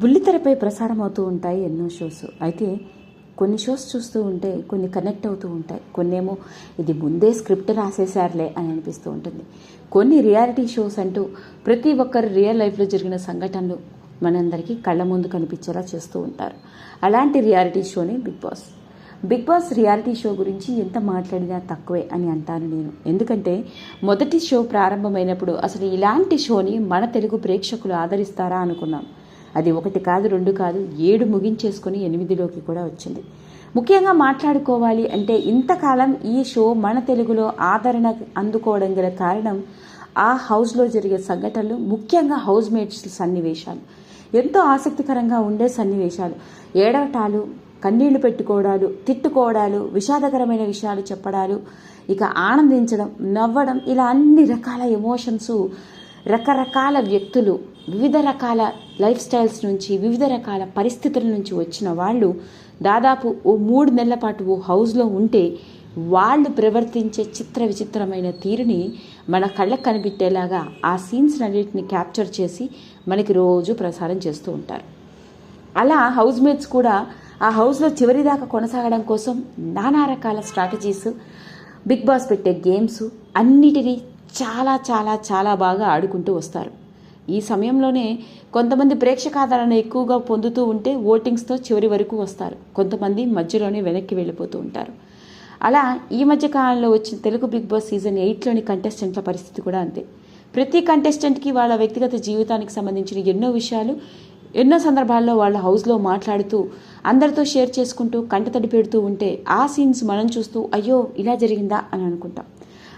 బుల్లితెరపై ప్రసారం అవుతూ ఉంటాయి ఎన్నో షోస్. అయితే కొన్ని షోస్ చూస్తూ ఉంటే కొన్ని కనెక్ట్ అవుతూ ఉంటాయి. కొన్నేమో ఇది ముందే స్క్రిప్ట్ రాసేసారులే అని అనిపిస్తూ ఉంటుంది. కొన్ని రియాలిటీ షోస్ అంటూ ప్రతి ఒక్కరు రియల్ లైఫ్లో జరిగిన సంఘటనలు మనందరికీ కళ్ళ ముందు కనిపించేలా చేస్తూ ఉంటారు. అలాంటి reality షోనే Bigg Boss. Bigg Boss reality show గురించి ఎంత మాట్లాడినా తక్కువే అని అంటాను నేను. ఎందుకంటే మొదటి షో ప్రారంభమైనప్పుడు అసలు ఇలాంటి షోని మన తెలుగు ప్రేక్షకులు ఆదరిస్తారా అనుకున్నాం. అది ఒకటి కాదు రెండు కాదు ఏడు ముగించేసుకొని ఎనిమిదిలోకి కూడా వచ్చింది. ముఖ్యంగా మాట్లాడుకోవాలి అంటే ఇంతకాలం ఈ షో మన తెలుగులో ఆదరణ అందుకోవడం గల కారణం ఆ హౌస్లో జరిగే సంఘటనలు ముఖ్యంగా హౌస్ మేట్స్ సన్నివేశాలు. ఎంతో ఆసక్తికరంగా ఉండే సన్నివేశాలు. ఏడవటాలు కన్నీళ్ళు పెట్టుకోవడాలు తిట్టుకోవడాలు విషాదకరమైన విషయాలు చెప్పడాలు ఇక ఆనందించడం నవ్వడం ఇలా అన్ని రకాల ఎమోషన్స్ రకరకాల వ్యక్తులు వివిధ రకాల లైఫ్ స్టైల్స్ నుంచి వివిధ రకాల పరిస్థితుల నుంచి వచ్చిన వాళ్ళు దాదాపు ఓ మూడు నెలల పాటు ఓ హౌస్లో ఉంటే వాళ్ళు ప్రవర్తించే చిత్ర విచిత్రమైన తీరుని మన కళ్ళకు కనిపెట్టేలాగా ఆ సీన్స్ అన్నిటిని క్యాప్చర్ చేసి మనకి రోజు ప్రసారం చేస్తూ ఉంటారు. అలా హౌస్ మేట్స్ కూడా ఆ హౌస్లో చివరిదాకా కొనసాగడం కోసం నానా రకాల స్ట్రాటజీస్ బిగ్ బాస్ పెట్టే గేమ్స్ అన్నిటినీ చాలా చాలా చాలా బాగా ఆడుకుంటూ వస్తారు. ఈ సమయంలోనే కొంతమంది ప్రేక్షకాదరణ ఎక్కువగా పొందుతూ ఉంటే ఓటింగ్స్తో చివరి వరకు వస్తారు. కొంతమంది మధ్యలోనే వెనక్కి వెళ్ళిపోతూ ఉంటారు. అలా ఈ మధ్య కాలంలో వచ్చిన తెలుగు బిగ్ బాస్ సీజన్ ఎయిట్లోని కంటెస్టెంట్ల పరిస్థితి కూడా అంతే. ప్రతి కంటెస్టెంట్కి వాళ్ళ వ్యక్తిగత జీవితానికి సంబంధించిన ఎన్నో విషయాలు ఎన్నో సందర్భాల్లో వాళ్ళ హౌస్లో మాట్లాడుతూ అందరితో షేర్ చేసుకుంటూ కంటతడి పెడుతూ ఉంటే ఆ సీన్స్ మనం చూస్తూ అయ్యో ఇలా జరిగిందా? అని అనుకుంటాం.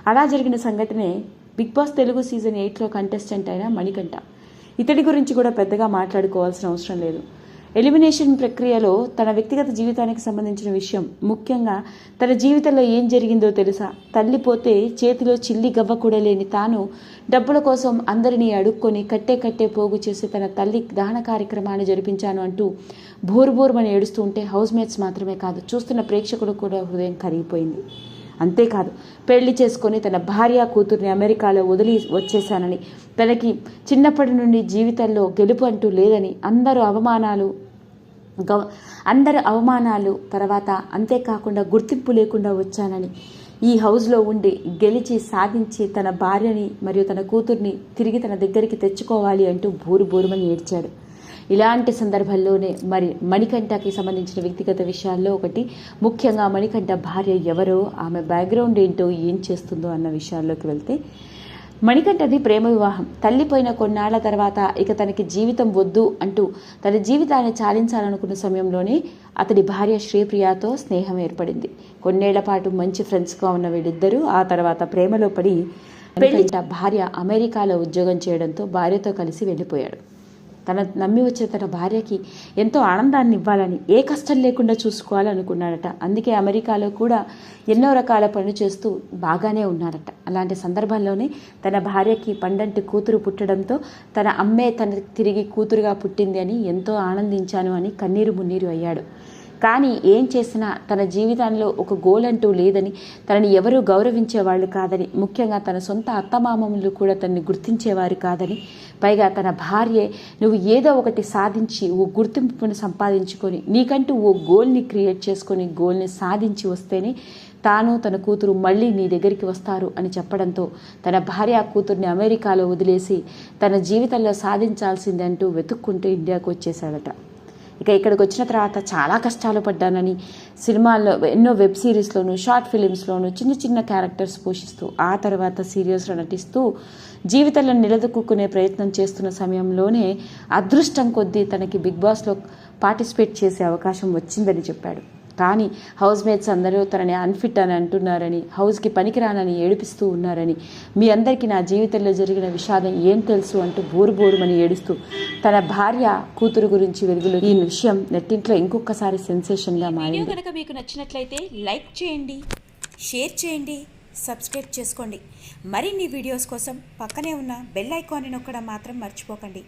అలా జరిగిన సంఘటనే బిగ్ బాస్ తెలుగు సీజన్ ఎయిట్లో కంటెస్టెంట్ అయిన మణికంఠ. ఇతడి గురించి కూడా పెద్దగా మాట్లాడుకోవాల్సిన అవసరం లేదు. ఎలిమినేషన్ ప్రక్రియలో తన వ్యక్తిగత జీవితానికి సంబంధించిన విషయం ముఖ్యంగా తన జీవితంలో ఏం జరిగిందో తెలుసా? తల్లిపోతే చేతిలో చిల్లి గవ్వ కూడా లేని తాను డబ్బుల కోసం అందరినీ అడుక్కొని కట్టే కట్టే పోగు చేసి తన తల్లి దహన కార్యక్రమాన్ని జరిపించాను అంటూ బోరు బోరుమని ఏడుస్తూ ఉంటే హౌస్ మేట్స్ మాత్రమే కాదు చూస్తున్న ప్రేక్షకుడు కూడా హృదయం కరిగిపోయింది. అంతేకాదు పెళ్ళి చేసుకొని తన భార్య కూతుర్ని అమెరికాలో వదిలి వచ్చేశానని తనకి చిన్నప్పటి నుండి జీవితంలో గెలుపు అంటూ లేదని అందరూ అవమానాలు గవ అందరు అవమానాలు తర్వాత అంతేకాకుండా గుర్తింపు లేకుండా వచ్చానని ఈ హౌస్లో ఉండి గెలిచి సాధించి తన భార్యని మరియు తన కూతుర్ని తిరిగి తన దగ్గరికి తెచ్చుకోవాలి అంటూ బోరు బోరుమని ఏడ్చాడు. ఇలాంటి సందర్భంలోనే మరి మణికంఠకి సంబంధించిన వ్యక్తిగత విషయాల్లో ఒకటి ముఖ్యంగా మణికంఠ భార్య ఎవరో ఆమె బ్యాక్గ్రౌండ్ ఏంటో ఏం చేస్తుందో అన్న విషయాల్లోకి వెళ్తే మణికంఠది ప్రేమ వివాహం. తల్లిపోయిన కొన్నాళ్ళ తర్వాత ఇక తనకి జీవితం వద్దు అంటూ తన జీవితాన్ని చాలించాలనుకున్న సమయంలోనే అతడి భార్య శ్రీప్రియతో స్నేహం ఏర్పడింది. కొన్నేళ్ళ పాటు మంచి ఫ్రెండ్స్గా ఉన్న వీళ్ళిద్దరూ ఆ తర్వాత ప్రేమలో పడి పెళ్ళిట భార్య అమెరికాలో ఉద్యోగం చేయడంతో భార్యతో కలిసి వెళ్ళిపోయాడు తన నమ్మి వచ్చిన తన భార్యకి ఎంతో ఆనందాన్ని ఇవ్వాలని ఏ కష్టం లేకుండా చూసుకోవాలనుకున్నాడట. అందుకే అమెరికాలో కూడా ఎన్నో రకాల పనులు చేస్తూ బాగానే ఉన్నాడట. అలాంటి సందర్భంలోనే తన భార్యకి పండంటి కూతురు పుట్టడంతో తన అమ్మే తన తిరిగి కూతురుగా పుట్టింది అని ఎంతో ఆనందించాను అని కన్నీరు మున్నీరు అయ్యాడు. కానీ ఏం చేసినా తన జీవితంలో ఒక గోల్ అంటూ లేదని తనని ఎవరూ గౌరవించేవాళ్ళు కాదని ముఖ్యంగా తన సొంత అత్తమామములు కూడా తనని గుర్తించేవారు కాదని పైగా తన భార్యే నువ్వు ఏదో ఒకటి సాధించి ఓ గుర్తింపును సంపాదించుకొని నీకంటూ ఓ గోల్ని క్రియేట్ చేసుకొని గోల్ని సాధించి వస్తేనే తాను తన కూతురు మళ్ళీ నీ దగ్గరికి వస్తారు అని చెప్పడంతో తన భార్య కూతుర్ని అమెరికాలో వదిలేసి తన జీవితంలో సాధించాల్సిందంటూ వెతుక్కుంటూ ఇండియాకు వచ్చేశాడట. ఇక ఇక్కడికి వచ్చిన తర్వాత చాలా కష్టాలు పడ్డానని సినిమాల్లో ఎన్నో వెబ్ సిరీస్లోను షార్ట్ ఫిలిమ్స్లోను చిన్న చిన్న క్యారెక్టర్స్ పోషిస్తూ ఆ తర్వాత సీరియల్స్లో నటిస్తూ జీవితంలో నిలదొక్కునే ప్రయత్నం చేస్తున్న సమయంలోనే అదృష్టం కొద్దీ తనకి బిగ్ బాస్లో పార్టిసిపేట్ చేసే అవకాశం వచ్చిందని చెప్పాడు. కానీ హౌస్ మేట్స్ అందరూ తనని అన్ఫిట్ అని అంటున్నారని హౌస్కి పనికిరానని ఏడిపిస్తూ ఉన్నారని మీ అందరికీ నా జీవితంలో జరిగిన విషాదం ఏం తెలుసు అంటూ బోరు బోరుమని ఏడుస్తూ తన భార్య కూతురు గురించి వెలుగులో ఈ విషయం నెట్టింట్లో ఇంకొకసారి సెన్సేషన్గా మారింది. కనుక మీకు నచ్చినట్లయితే లైక్ చేయండి షేర్ చేయండి సబ్స్క్రైబ్ చేసుకోండి. మరిన్ని వీడియోస్ కోసం పక్కనే ఉన్న బెల్ ఐకాన్ని నొక్కడం మాత్రం మర్చిపోకండి.